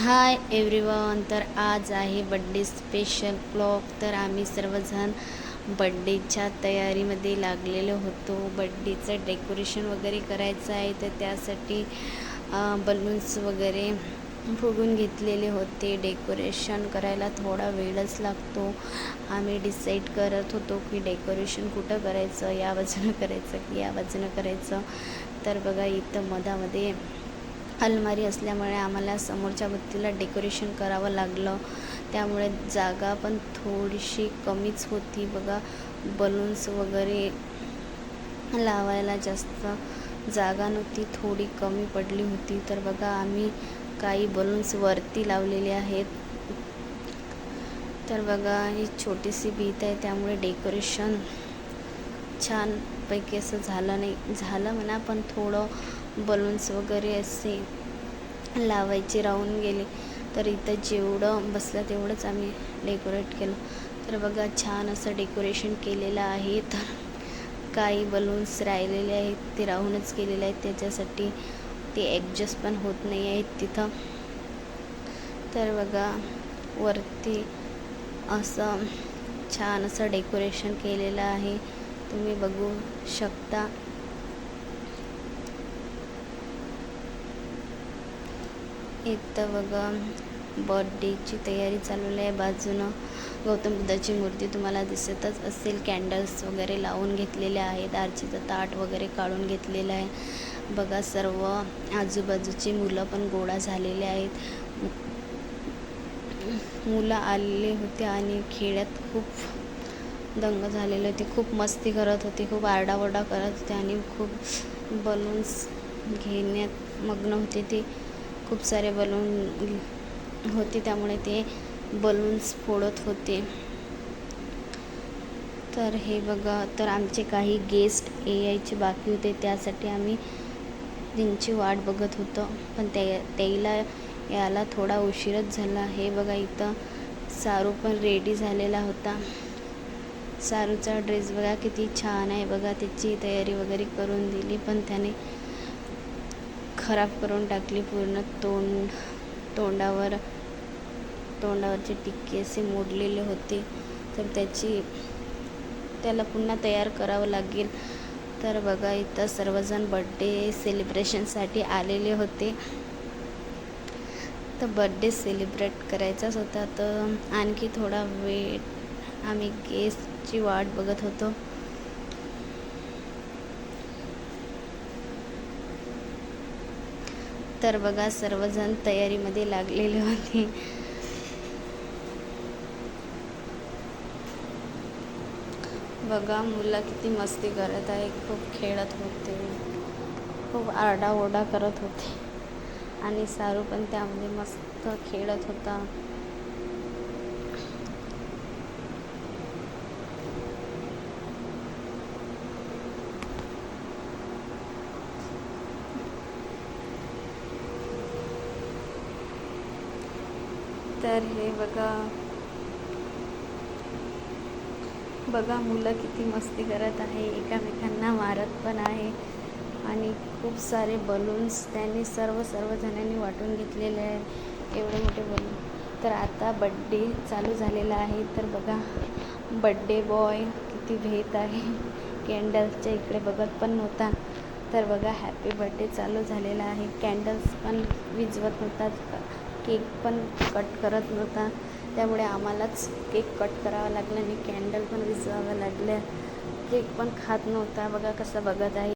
Hi everyone तर आज आहे बड्डे स्पेशल ब्लॉग. तर आम्ही सर्वजण बड्डेच्या तयारीमध्ये लागलेलो होतो. बड्डेचं डेकोरेशन वगैरे करायचं आहे तर त्यासाठी बलून्स वगैरे फुगून घेतलेले होते. डेकोरेशन करायला थोडा वेळच लागतो. आम्ही डिसाईड करत होतो की डेकोरेशन कुठं करायचं या बाजूनं करायचं की या बाजूनं करायचं. तर बघा इथं मधामध्ये अलमारी असल्यामुळे आम्हाला समोरच्या भिंतीला डेकोरेशन करावं लागलं. त्यामुळे जागा पण थोडीशी कमीच होती. बघा बलून्स वगैरे लावायला जास्त जागा नव्हती. थोडी कमी पडली होती. तर बघा आम्ही काही बलून्स वरती लावलेले आहेत. तर बघा ही छोटीशी भीत आहे. त्यामुळे डेकोरेशन छानपैकी असं झालं नाही. झालं म्हणा पण थोडं बलून्स वगैरे असे लावायचे राहून गेले. तर इथं जेवढं बसलं तेवढंच आम्ही डेकोरेट केलं. तर बघा छान असं डेकोरेशन केलेलं आहे. तर काही बलून्स राहिलेले आहेत ते राहूनच गेलेले आहेत. त्याच्यासाठी ते ॲडजस्ट पण होत नाही आहेत तिथं. तर बघा वरती असं छान असं डेकोरेशन केलेलं आहे. तुम्ही बघू शकता. इथं बघा बर्थडेची तयारी चालवली आहे. बाजूनं गौतम बुद्धाची मूर्ती तुम्हाला दिसतच असेल. कॅन्डल्स वगैरे लावून घेतलेले आहेत. आरचीचं ताट वगैरे काढून घेतलेलं आहे. बघा सर्व आजूबाजूची मुलं पण गोळा झालेले आहेत. मुलं आलेले होते आणि खेड्यात खूप दंग झालेले होते. खूप मस्ती करत होते खूप आरडाओरडा करत होते आणि खूप बलून्स घेण्यात मग्न होते ते. खूप सारे बलून होते त्यामुळे ते बलून्स फोडत होते. तर हे बघा तर आमचे काही गेस्ट यायचे बाकी होते त्यासाठी आम्ही त्यांची वाट बघत होतो. पण ते त्याला यायला थोडा उशीरच झाला. हे बघा इथं सारू पण रेडी झालेला होता. सारूचा ड्रेस बघा किती छान आहे बघा. त्याची तयारी वगैरे करून दिली पण त्याने खराब करून टाकली पूर्ण तोंड तोंडावर तोंडावरचे टिक्के असे मोडलेले होते. तर त्याची त्याला पुन्हा तयार करावं लागेल. तर बघा इथं सर्वजण बड्डे सेलिब्रेशनसाठी आलेले होते. तर बड्डे सेलिब्रेट करायचाच होता. तर आणखी थोडा वेळ आम्ही गेस्ट गेस्टची वाट बघत होतो. तर बघा सर्वजण तयारीमध्ये लागलेले होते. बघा मुलं किती मस्ती करत आहे. खूप खेळत होते. खूप आरडाओरडा करत होते. आणि सारू पण त्यामध्ये मस्त खेळत होता. तर हे बघा. बघा मुलं किती मस्ती करत आहे. एकामेकांना मारत पण आहे. आणि खूप सारे बलून्स त्यांनी सर्व सर्व जणांनी वाटून घेतलेले आहे एवढे मोठे बलून तर आता बड्डे चालू झालेला आहे. तर बघा बड्डे बॉय किती भेट आहे. कॅन्डल्सच्या इकडे बघत पण नव्हता. तर बघा हॅपी बड्डे चालू झालेला आहे. कॅन्डल्स पण विझवत नव्हतात केक पण कट करत नव्हता. त्यामुळे आम्हालाच केक कट करावा लागला आणि कॅन्डल पण विझवावं लागलं. केक पण खात नव्हता. बघा कसं बघत आहे.